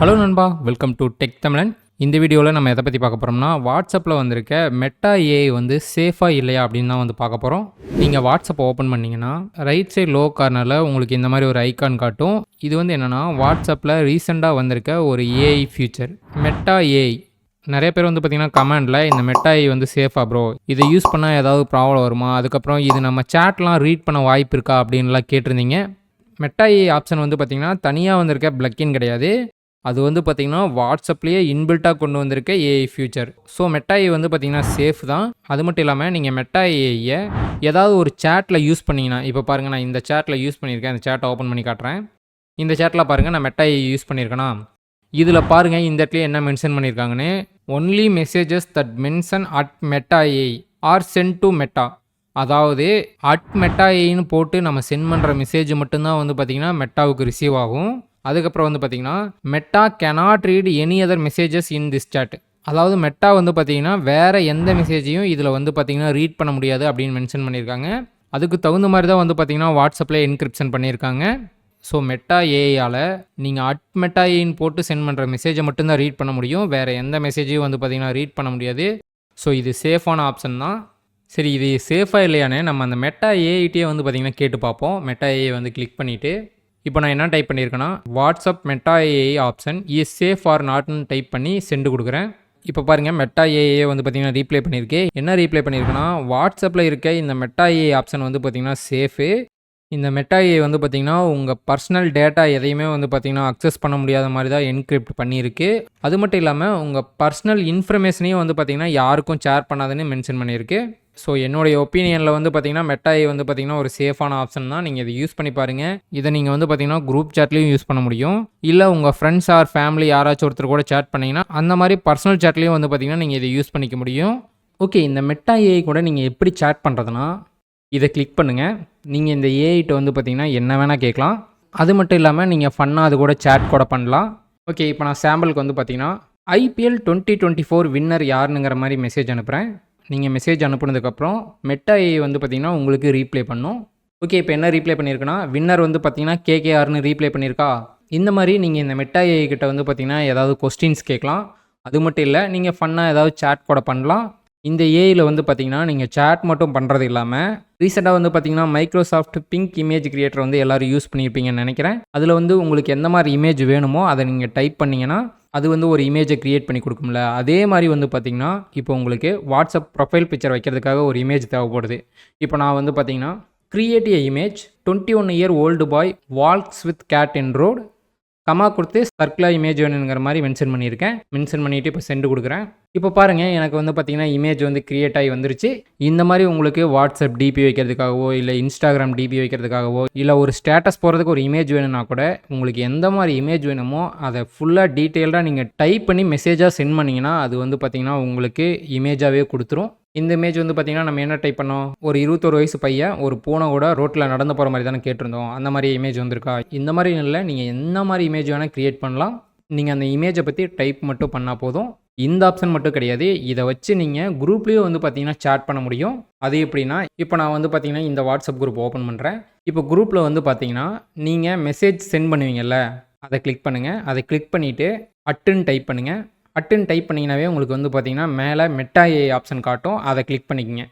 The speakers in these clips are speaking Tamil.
ஹலோ நண்பா. வெல்கம் டு டெக் தமிழன் இந்த வீடியோவில் நம்ம எதை பற்றி பார்க்க போகிறோம்னா வாட்ஸ்அப்பில் வந்திருக்க மெட்டா ஏஐ வந்து சேஃபாக இல்லையா அப்படின்னு தான் வந்து பார்க்க போகிறோம் நீங்கள் வாட்ஸ்அப் ஓப்பன் பண்ணிங்கன்னா ரைட் சைடு லோ கார்னரில் உங்களுக்கு இந்த மாதிரி ஒரு ஐக்கான் காட்டும். இது வந்து என்னென்னா வாட்ஸ்அப்பில் ரீசெண்டாக வந்திருக்க ஒரு ஏஐ ஃபியூச்சர் மெட்டா ஏஐ நிறைய பேர் வந்து பார்த்தீங்கன்னா கமெண்டில் இந்த மெட்டாய் வந்து சேஃபா ப்ரோ இதை யூஸ் பண்ணால் ஏதாவது ப்ராப்ளம் வருமா? அதுக்கப்புறம் இது நம்ம சேட்லாம் ரீட் பண்ண வாய்ப்பு இருக்கா அப்படின்லாம் கேட்டிருந்தீங்க. மெட்டாய் ஆப்ஷன் வந்து பார்த்தீங்கன்னா தனியாக வந்திருக்க பிளக்கின் கிடையாது. அது வந்து பார்த்திங்கன்னா வாட்ஸ்அப்லேயே இன்பில்ட்டாக கொண்டு வந்திருக்க ஏஐ ஃபியூச்சர் ஸோ மெட்டாய் வந்து பார்த்திங்கன்னா சேஃப் தான். அது மட்டும் இல்லாமல் நீங்கள் மெட்டாய் ஏஐயை ஏதாவது ஒரு சேட்டில் யூஸ் பண்ணிங்கன்னா இப்போ பாருங்கள் நான் இந்த சேட்டில் யூஸ் பண்ணியிருக்கேன். அந்த சேட்டை ஓப்பன் பண்ணி காட்டுறேன். இந்த சேட்டில் பாருங்கள் நான் மெட்டாயை யூஸ் பண்ணியிருக்கேனா? இதில் பாருங்கள் இந்த இடத்துல என்ன மென்ஷன் பண்ணியிருக்காங்கன்னு. Only messages that mention at Meta AI are sent to Meta அதாவது அட் மெட்டா ஏன்னு போட்டு நம்ம சென்ட் பண்ணுற மெசேஜ் மட்டும்தான் வந்து பார்த்திங்கன்னா மெட்டாவுக்கு ரிசீவ் ஆகும். அதுக்கப்புறம் வந்து பார்த்தீங்கன்னா Meta cannot read any other messages in this chat அதாவது மெட்டா வந்து பார்த்தீங்கன்னா வேறு எந்த மெசேஜையும் இதில் வந்து பார்த்திங்கன்னா ரீட் பண்ண முடியாது அப்படின்னு மென்ஷன் பண்ணியிருக்காங்க. அதுக்கு தகுந்த மாதிரி தான் வந்து பார்த்தீங்கன்னா வாட்ஸ்அப்பில் என்கிரிப்ஷன் பண்ணியிருக்காங்க. ஸோ மெட்டா ஏஐயால் நீங்கள் அட் மெட்டா ஏன்னு போட்டு சென்ட் பண்ணுற மெசேஜை மட்டும்தான் ரீட் பண்ண முடியும். வேறு எந்த மெசேஜையும் வந்து பார்த்திங்கன்னா ரீட் பண்ண முடியாது. ஸோ இது சேஃபான ஆப்ஷன் தான். சரி இது சேஃபாக இல்லையானே நம்ம அந்த மெட்டா ஏஐட்டே வந்து பார்த்திங்கன்னா கேட்டு பார்ப்போம். மெட்டா ஏஐ வந்து கிளிக் பண்ணிவிட்டு இப்போ நான் என்ன டைப் பண்ணியிருக்கேன்னா WhatsApp Meta AI option is safe or நாட்னு type பண்ணி சென்ட் கொடுக்குறேன். இப்போ பாருங்கள் மெட்டா ஏஏ வந்து பார்த்தீங்கன்னா ரீப்ளே பண்ணியிருக்கு. என்ன ரீப்ளே பண்ணியிருக்குன்னா வாட்ஸ்அப்பில் இருக்க இந்த மெட்டா ஏஐ ஆப்ஷன் வந்து பார்த்திங்கன்னா சேஃபு இந்த மெட்டா ஏஐ வந்து பார்த்தீங்கன்னா உங்கள் பர்சனல் டேட்டா எதையுமே வந்து பார்த்திங்கன்னா அக்சஸ் பண்ண முடியாத மாதிரி தான் என்கிரிப்ட் பண்ணியிருக்கு. அது மட்டும் இல்லாமல் உங்கள் பர்சனல் இன்ஃபர்மேஷனையும் வந்து பார்த்தீங்கன்னா யாருக்கும் ஷேர் பண்ணாதுன்னு மென்ஷன் பண்ணியிருக்கு. ஸோ என்னுடைய ஒப்பீனியனில் வந்து பார்த்தீங்கன்னா மெட்டாய் வந்து பார்த்தீங்கன்னா ஒரு சேஃபான ஆப்ஷன் தான். நீங்கள் இதை யூஸ் பண்ணி பாருங்கள் இதை நீங்கள் வந்து பார்த்தீங்கன்னா குரூப் சேட்லேயும் யூஸ் பண்ண முடியும். இல்லை உங்கள் ஃப்ரெண்ட்ஸ் ஆர் ஃபேமிலி யாராச்சும் ஒருத்தர் கூட சேட் பண்ணிங்கன்னா அந்த மாதிரி பர்சனல் சேட்லேயும் வந்து பார்த்தீங்கன்னா நீங்கள் இதை யூஸ் பண்ணிக்க முடியும். ஓகே இந்த மெட்டா ஏஐ கூட நீங்கள் எப்படி சேட் பண்ணுறதுனா இதை கிளிக் பண்ணுங்கள் நீங்கள் இந்த ஏஐட்ட வந்து பார்த்தீங்கன்னா என்ன வேணால் கேட்கலாம். அது மட்டும் இல்லாமல் நீங்கள் ஃபன்னாக அது கூட சேட் கூட பண்ணலாம். ஓகே இப்போ நான் சாம்பிளுக்கு வந்து பார்த்தீங்கன்னா IPL twenty twenty four winner யாருங்கிற மாதிரி மெசேஜ் அனுப்புகிறேன் நீங்கள் மெசேஜ் அனுப்புனதுக்கப்புறம் மெட்டா ஏஐ வந்து பார்த்திங்கன்னா உங்களுக்கு ரீப்ளே பண்ணும். ஓகே இப்போ என்ன ரீப்ளே பண்ணியிருக்குன்னா வின்னர் வந்து பார்த்தீங்கன்னா கேகேஆர்னு ரீப்ளே பண்ணியிருக்கா இந்த மாதிரி நீங்கள் இந்த மெட்டா ஏஐ கிட்ட வந்து பார்த்தீங்கன்னா ஏதாவது கொஸ்டின்ஸ் கேட்கலாம். அது மட்டும் இல்லை நீங்கள் ஃபன்னாக ஏதாவது சேட் கூட பண்ணலாம். இந்த ஏஐயில் வந்து பார்த்தீங்கன்னா நீங்கள் சேட் மட்டும் பண்ணுறது இல்லாமல் ரீசெண்டாக வந்து பார்த்தீங்கன்னா மைக்ரோசாஃப்ட் பிங்க் இமேஜ் கிரியேட்டர் வந்து எல்லோரும் யூஸ் பண்ணியிருப்பீங்கன்னு நினைக்கிறேன். அதில் வந்து உங்களுக்கு எந்த மாதிரி இமேஜ் வேணுமோ அதை நீங்கள் டைப் பண்ணிங்கன்னா அது வந்து ஒரு இமேஜை க்ரியேட் பண்ணி கொடுக்கும்ல. அதே மாதிரி வந்து பார்த்திங்கன்னா இப்போ உங்களுக்கு வாட்ஸ்அப் ப்ரொஃபைல் பிக்சர் வைக்கிறதுக்காக ஒரு இமேஜ் தேவைப்படுது. இப்போ நான் வந்து பார்த்தீங்கன்னா create a image twenty one year old boy walks with cat in road comma கொடுத்து சர்க்குலர் இமேஜ் வேணுங்கிற மாதிரி மென்ஷன் பண்ணியிருக்கேன். மென்ஷன் பண்ணிவிட்டு இப்போ சென்ட் கொடுக்குறேன். இப்போ பாருங்கள் எனக்கு வந்து பார்த்தீங்கன்னா இமேஜ் வந்து க்ரியேட் ஆகி வந்துருச்சு. இந்த மாதிரி உங்களுக்கு வாட்ஸ்அப் டிபி வைக்கிறதுக்காகவோ இல்லை இன்ஸ்டாகிராம் டிபி வைக்கிறதுக்காகவோ இல்லை ஒரு ஸ்டேட்டஸ் போகிறதுக்கு ஒரு இமேஜ் வேணும்னா கூட உங்களுக்கு எந்த மாதிரி இமேஜ் வேணுமோ அதை ஃபுல்லாக டீட்டெயில்டாக நீங்கள் டைப் பண்ணி மெசேஜாக சென்ட் பண்ணிங்கன்னா அது வந்து பார்த்தீங்கன்னா உங்களுக்கு இமேஜாகவே கொடுத்துரும். இந்த இமேஜ் வந்து பார்த்தீங்கன்னா நம்ம என்ன டைப் பண்ணோம்? ஒரு இருபத்தொரு வயசு பையன் ஒரு பூனை கூட ரோட்டில் நடந்து போகிற மாதிரி தானே கேட்டிருந்தோம். அந்த மாதிரி இமேஜ் வந்திருக்கா? இந்த மாதிரி இல்லை நீங்கள் என்ன மாதிரி இமேஜ் வேணால் க்ரியேட் பண்ணலாம். நீங்கள் அந்த இமேஜை பற்றி டைப் மட்டும் பண்ணால் போதும். இந்த ஆப்ஷன் மட்டும் கிடையாது. இதை வச்சு நீங்கள் குரூப்லேயும் வந்து பார்த்தீங்கன்னா சேட் பண்ண முடியும். அது எப்படின்னா இப்போ நான் வந்து பார்த்தீங்கன்னா இந்த வாட்ஸ்அப் குரூப் ஓப்பன் பண்ணுறேன் இப்போ குரூப்பில் வந்து பார்த்தீங்கன்னா நீங்கள் மெசேஜ் சென்ட் பண்ணுவீங்கல்ல அதை கிளிக் பண்ணுங்கள் அதை கிளிக் பண்ணிவிட்டு அட்டுன்னு டைப் பண்ணுங்கள் அட்டுன்னு டைப் பண்ணிங்கனாவே உங்களுக்கு வந்து பார்த்தீங்கன்னா மேலே மெட்டா ஏ ஆப்ஷன் காட்டும். அதை கிளிக் பண்ணிக்கங்க.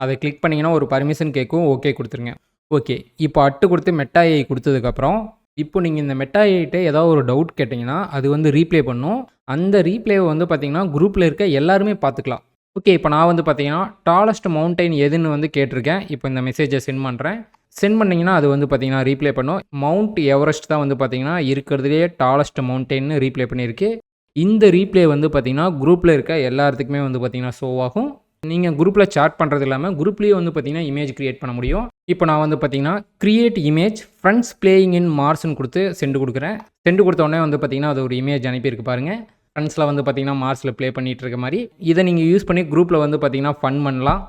அதை கிளிக் பண்ணிங்கன்னா ஒரு பர்மிஷன் கேட்கும் ஓகே கொடுத்துருங்க. ஓகே இப்போ அட்டு கொடுத்து மெட்டா ஏஐ கொடுத்ததுக்கப்புறம் இப்போ நீங்கள் இந்த மெட்டா ஏகிட்ட ஏதாவது ஒரு டவுட் கேட்டிங்கன்னா அது வந்து ரீப்ளே பண்ணும். அந்த ரீப்ளேவை வந்து பார்த்தீங்கன்னா குரூப்பில் இருக்க எல்லாருமே பார்த்துக்கலாம் ஓகே இப்போ நான் வந்து பார்த்தீங்கன்னா டாலஸ்ட் மவுண்டைன் எதுன்னு வந்து கேட்டிருக்கேன். இப்போ இந்த மெசேஜை சென்ட் பண்ணுறேன் சென்ட் பண்ணிங்கன்னா அது வந்து பார்த்தீங்கன்னா ரீப்ளே பண்ணும். மவுண்ட் எவரெஸ்ட் தான் வந்து பார்த்தீங்கன்னா இருக்கிறதுலே டாலஸ்ட் மவுண்டைன்னு ரீப்ளே பண்ணியிருக்கு. இந்த ரீப்ளே வந்து பார்த்தீங்கன்னா குரூப்பில் இருக்க எல்லாத்துக்குமே வந்து பார்த்தீங்கன்னா ஷோ ஆகும். நீங்கள் குரூப்பில் சாட் பண்ணுறது இல்லாமல் குரூப்லேயே வந்து பார்த்தீங்கன்னா இமேஜ் க்ரியேட் பண்ண முடியும். இப்போ நான் வந்து பார்த்தீங்கன்னா create image friends playing in மார்ஸ்னு கொடுத்து சென்ட் கொடுக்குறேன். சென்ட் கொடுத்த உடனே வந்து பார்த்தீங்கன்னா அது ஒரு இமேஜ் அனுப்பியிருக்கு பாருங்கள் ஃப்ரெண்ட்ஸில் வந்து பார்த்தீங்கன்னா மார்ஸில் ப்ளே பண்ணிகிட்டு இருக்க மாதிரி. இதை நீங்கள் யூஸ் பண்ணி குரூப்பில் வந்து பார்த்தீங்கன்னா ஃபன் பண்ணலாம்.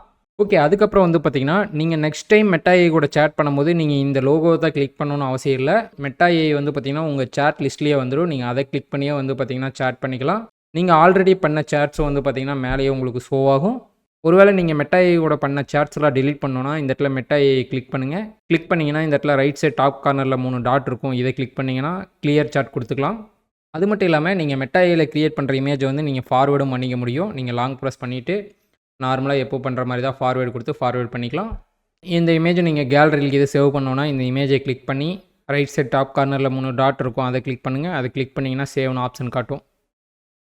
ஓகே அதுக்கப்புறம் வந்து பார்த்தீங்கன்னா நீங்கள் நெக்ஸ்ட் டைம் மெட்டாஏ கூட சேட் பண்ணும்போது நீங்கள் இந்த லோகோ தான் கிளிக் பண்ணணும்னு அவசியம் இல்லை. மெட்டாஏ வந்து பார்த்தீங்கன்னா உங்கள் சேட் லிஸ்ட்லேயே வந்துடும் நீங்கள் அதை கிளிக் பண்ணியே வந்து பார்த்தீங்கன்னா சேட் பண்ணிக்கலாம். நீங்கள் ஆல்ரெடி பண்ண சேட்ஸும் வந்து பார்த்தீங்கன்னா மேலேயே உங்களுக்கு ஷோ ஆகும். ஒருவேளை நீங்கள் மெட்டாஏ கூட பண்ண சேட்ஸ்லாம் டிலீட் பண்ணோன்னா இந்த இடத்துல மெட்டாஏ கிளிக் பண்ணுங்கள் கிளிக் பண்ணிங்கன்னா இந்த இடத்துல ரைட் சைட் டாப் கார்னரில் மூணு டாட் இருக்கும். இதை கிளிக் பண்ணிங்கன்னா கிளியர் சாட் கொடுத்துக்கலாம். அது மட்டும் இல்லாமல் நீங்கள் மெட்டாயில் க்ரியேட் பண்ணுற இமேஜை வந்து நீங்கள் ஃபார்வேர்டும் பண்ணிக்க முடியும். நீங்கள் லாங் ப்ரெஸ் பண்ணிவிட்டு நார்மலாக எப்போ பண்ணுற மாதிரி தான் ஃபார்வேர்டு கொடுத்து ஃபார்வேர்ட் பண்ணிக்கலாம். இந்த இமேஜை நீங்கள் கேலரியில் இது சேவ் பண்ணோன்னா இந்த இமேஜை கிளிக் பண்ணி ரைட் சைட் டாப் கார்னரில் மூணு டாட் இருக்கும் அதை கிளிக் பண்ணுங்கள் அதை கிளிக் பண்ணிங்கன்னா சேவ்னு ஆப்ஷன் காட்டும்.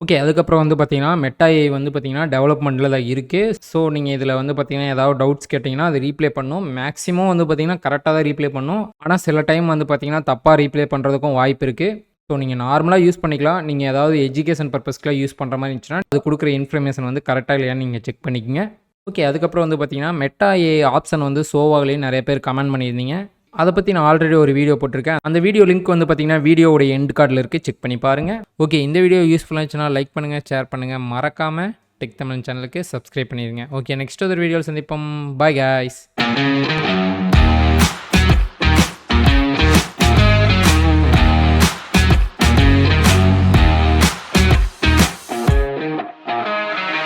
ஓகே அதுக்கப்புறம் வந்து பார்த்தீங்கன்னா மெட்டாஏ வந்து பார்த்தீங்கன்னா டெவலப்மெண்ட்டில் தான் இருக்குது ஸோ நீங்கள் இதில் வந்து பார்த்தீங்கன்னா ஏதாவது டவுட்ஸ் கேட்டிங்கன்னா அது ரீப்ளே பண்ணும். மேக்ஸிமம் வந்து பார்த்தீங்கன்னா கரெக்டாக தான் ரீப்ளே பண்ணும். ஆனால் சில டைம் வந்து பார்த்தீங்கன்னா தப்பாக ரீப்ளே பண்ணுறதுக்கும் வாய்ப்பு இருக்குது ஸோ நீங்கள் நார்மலாக யூஸ் பண்ணிக்கலாம். நீங்கள் ஏதாவது எஜுகேஷன் பர்பஸ்க்குலாம் யூஸ் பண்ணுற மாதிரி இருந்துச்சுன்னா அது கொடுக்குற இன்ஃபர்மேஷன் வந்து கரெக்டாக இல்லையான்னு நீங்கள் செக் பண்ணிக்கோங்க. ஓகே அதுக்கப்புறம் வந்து பார்த்தீங்கன்னா மெட்டா ஏ ஆப்ஷன் வந்து சோவாகலேயும் நிறைய பேர் கமெண்ட் பண்ணியிருந்தீங்க. அதை பற்றி நான் ஆல்ரெடி ஒரு வீடியோ போட்டிருக்கேன். அந்த வீடியோ லிங்க் வந்து பார்த்தீங்கன்னா வீடியோவோட எண்ட் கார்டில் இருக்குது செக் பண்ணி பாருங்கள் ஓகே இந்த வீடியோ யூஸ்ஃபுல்லாக இருந்துச்சுன்னா லைக் பண்ணுங்கள் ஷேர் பண்ணுங்கள் மறக்காமல் டெக் தமிழ் சேனலுக்கு சப்ஸ்கிரைப் பண்ணிடுங்க ஓகே நெக்ஸ்ட் ஒரு வீடியோவில் சந்திப்போம். Bye guys